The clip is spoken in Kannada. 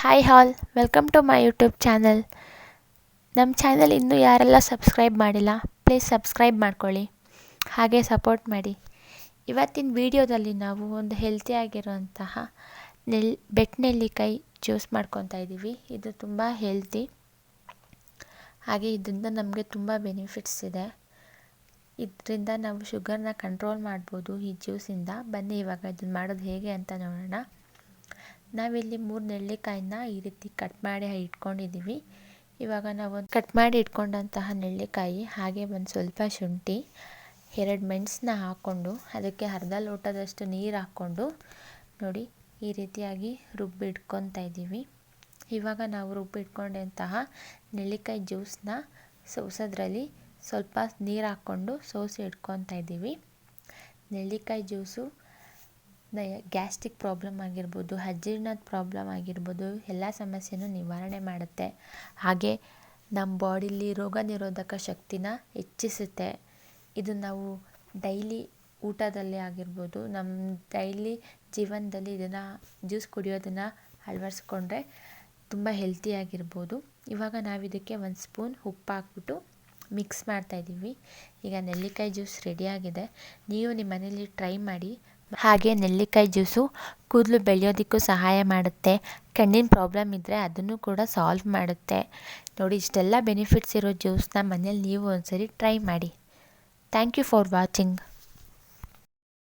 Hi all welcome to my YouTube channel ನಮ್ಮ ಚಾನಲ್ ಇನ್ನೂ ಯಾರೆಲ್ಲ ಸಬ್ಸ್ಕ್ರೈಬ್ ಮಾಡಿಲ್ಲ ಪ್ಲೀಸ್ ಸಬ್ಸ್ಕ್ರೈಬ್ ಮಾಡ್ಕೊಳ್ಳಿ. ಹಾಗೆ ಸಪೋರ್ಟ್ ಮಾಡಿ. ಇವತ್ತಿನ ವಿಡಿಯೋದಲ್ಲಿ ನಾವು ಒಂದು ಹೆಲ್ತಿಯಾಗಿರುವಂತಹ ನೆಲ್ ಬೆಟ್ ನೆಲ್ಲಿಕಾಯಿ ಜ್ಯೂಸ್ ಮಾಡ್ಕೊತಾ ಇದ್ದೀವಿ. ಇದು ತುಂಬ ಹೆಲ್ತಿ ಹಾಗೆ ಇದರಿಂದ ನಮಗೆ ತುಂಬ ಬೆನಿಫಿಟ್ಸ್ ಇದೆ. ಇದರಿಂದ ನಾವು ಶುಗರ್ನ ಕಂಟ್ರೋಲ್ ಮಾಡ್ಬೋದು ಈ ಜ್ಯೂಸಿಂದ ಬನ್ನಿ ಇವಾಗ ಇದನ್ನು ಮಾಡೋದು ಹೇಗೆ ಅಂತ ನೋಡೋಣ. ನಾವಿಲ್ಲಿ ಮೂರು ನೆಲ್ಲಿಕಾಯಿನ ಈ ರೀತಿ ಕಟ್ ಮಾಡಿ ಇಟ್ಕೊಂಡಿದ್ದೀವಿ ಇವಾಗ ನಾವು ಕಟ್ ಮಾಡಿ ಇಟ್ಕೊಂಡಂತಹ ನೆಲ್ಲಿಕಾಯಿ, ಹಾಗೆ ಒಂದು ಸ್ವಲ್ಪ ಶುಂಠಿ, ಎರಡು ಮೆಣಸನ್ನ ಹಾಕ್ಕೊಂಡು ಅದಕ್ಕೆ ಅರ್ಧ ಲೋಟದಷ್ಟು ನೀರು ಹಾಕ್ಕೊಂಡು ನೋಡಿ ಈ ರೀತಿಯಾಗಿ ರುಬ್ಬಿ ಇಟ್ಕೊತಾ ಇದ್ದೀವಿ ಇವಾಗ ನಾವು ರುಬ್ಬಿ ಇಟ್ಕೊಂಡಂತಹ ನೆಲ್ಲಿಕಾಯಿ ಜ್ಯೂಸನ್ನ ಸೋಸೋದ್ರಲ್ಲಿ ಸ್ವಲ್ಪ ನೀರು ಹಾಕ್ಕೊಂಡು ಸೋಸಿ ಇಟ್ಕೊತಾ ಇದ್ದೀವಿ ನೆಲ್ಲಿಕಾಯಿ ಜ್ಯೂಸು ಗ್ಯಾಸ್ಟ್ರಿಕ್ ಪ್ರಾಬ್ಲಮ್ ಆಗಿರ್ಬೋದು ಅಜೀರ್ಣದ ಪ್ರಾಬ್ಲಮ್ ಆಗಿರ್ಬೋದು, ಎಲ್ಲ ಸಮಸ್ಯೆನೂ ನಿವಾರಣೆ ಮಾಡುತ್ತೆ. ಹಾಗೆ ನಮ್ಮ ಬಾಡಿಲಿ ರೋಗ ನಿರೋಧಕ ಶಕ್ತಿನ ಹೆಚ್ಚಿಸುತ್ತೆ. ಇದು ನಾವು ಡೈಲಿ ಊಟದಲ್ಲಿ ಆಗಿರ್ಬೋದು ನಮ್ಮ ಡೈಲಿ ಜೀವನದಲ್ಲಿ ಇದನ್ನು ಜ್ಯೂಸ್ ಕುಡಿಯೋದನ್ನು ಅಳವಡಿಸ್ಕೊಂಡ್ರೆ ತುಂಬ ಹೆಲ್ತಿಯಾಗಿರ್ಬೋದು ಇವಾಗ ನಾವು ಇದಕ್ಕೆ ಒಂದು ಸ್ಪೂನ್ ಉಪ್ಪು ಹಾಕ್ಬಿಟ್ಟು ಮಿಕ್ಸ್ ಮಾಡ್ತಾಯಿದ್ದೀವಿ ಈಗ ನೆಲ್ಲಿಕಾಯಿ ಜ್ಯೂಸ್ ರೆಡಿಯಾಗಿದೆ ನೀವು ನಿಮ್ಮ ಮನೇಲಿ ಟ್ರೈ ಮಾಡಿ ಹಾಗೆ ನೆಲ್ಲಿಕಾಯಿ ಜ್ಯೂಸು ಕೂದಲು ಬೆಳೆಯೋದಕ್ಕೂ ಸಹಾಯ ಮಾಡುತ್ತೆ. ಕಣ್ಣಿನ ಪ್ರಾಬ್ಲಮ್ ಇದ್ದರೆ ಅದನ್ನು ಕೂಡ ಸಾಲ್ವ್ ಮಾಡುತ್ತೆ. ನೋಡಿ, ಇಷ್ಟೆಲ್ಲ ಬೆನಿಫಿಟ್ಸ್ ಇರೋ ಜ್ಯೂಸನ್ನ ಮನೇಲಿ ನೀವು ಒಂದ್ಸರಿ ಟ್ರೈ ಮಾಡಿ. Thank you for watching